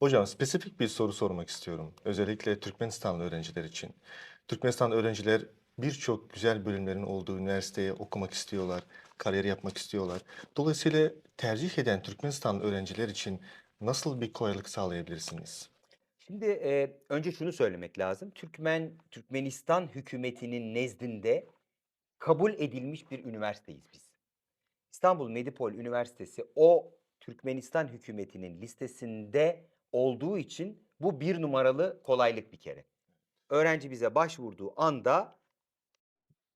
Hocam spesifik bir soru sormak istiyorum. Özellikle Türkmenistanlı öğrenciler için. Türkmenistan öğrenciler birçok güzel bölümlerin olduğu üniversiteye okumak istiyorlar, kariyer yapmak istiyorlar. Dolayısıyla tercih eden Türkmenistanlı öğrenciler için nasıl bir kolaylık sağlayabilirsiniz? Şimdi e, önce şunu söylemek lazım. Türkmen Türkmenistan hükümetinin nezdinde kabul edilmiş bir üniversiteyiz biz. İstanbul Medipol Üniversitesi o Türkmenistan hükümetinin listesinde olduğu için bu bir numaralı kolaylık bir kere. Öğrenci bize başvurduğu anda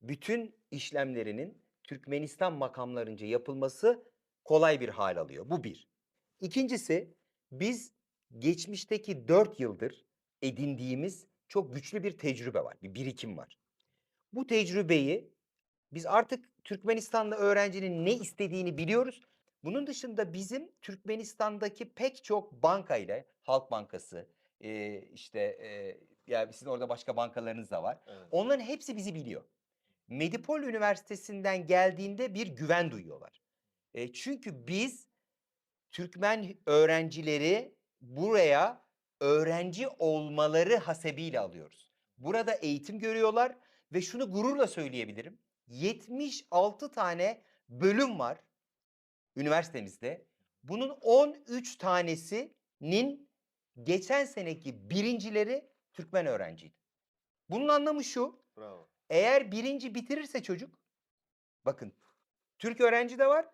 bütün işlemlerinin Türkmenistan makamlarınca yapılması kolay bir hal alıyor. Bu bir. İkincisi biz geçmişteki dört yıldır edindiğimiz çok güçlü bir tecrübe var, bir birikim var. Bu tecrübeyi biz artık Türkmenistanlı öğrencinin ne istediğini biliyoruz. Bunun dışında bizim Türkmenistan'daki pek çok bankayla, Halk Bankası, eee, işte eee, ya sizin orada başka bankalarınız da var. Onların hepsi bizi biliyor. Medipol Üniversitesi'nden geldiğinde bir güven duyuyorlar. E, çünkü biz Türkmen öğrencileri buraya öğrenci olmaları hasebiyle alıyoruz. Burada eğitim görüyorlar ve şunu gururla söyleyebilirim. 76 tane bölüm var üniversitemizde. Bunun 13 tanesinin geçen seneki birincileri Türkmen öğrenciydi. Bunun anlamı şu. Bravo. Eğer birinci bitirirse çocuk, bakın Türk öğrenci de var,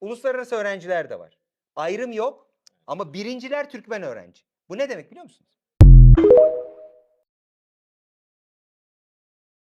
uluslararası öğrenciler de var. Ayrım yok ama birinciler Türkmen öğrenci. Bu ne demek biliyor musunuz?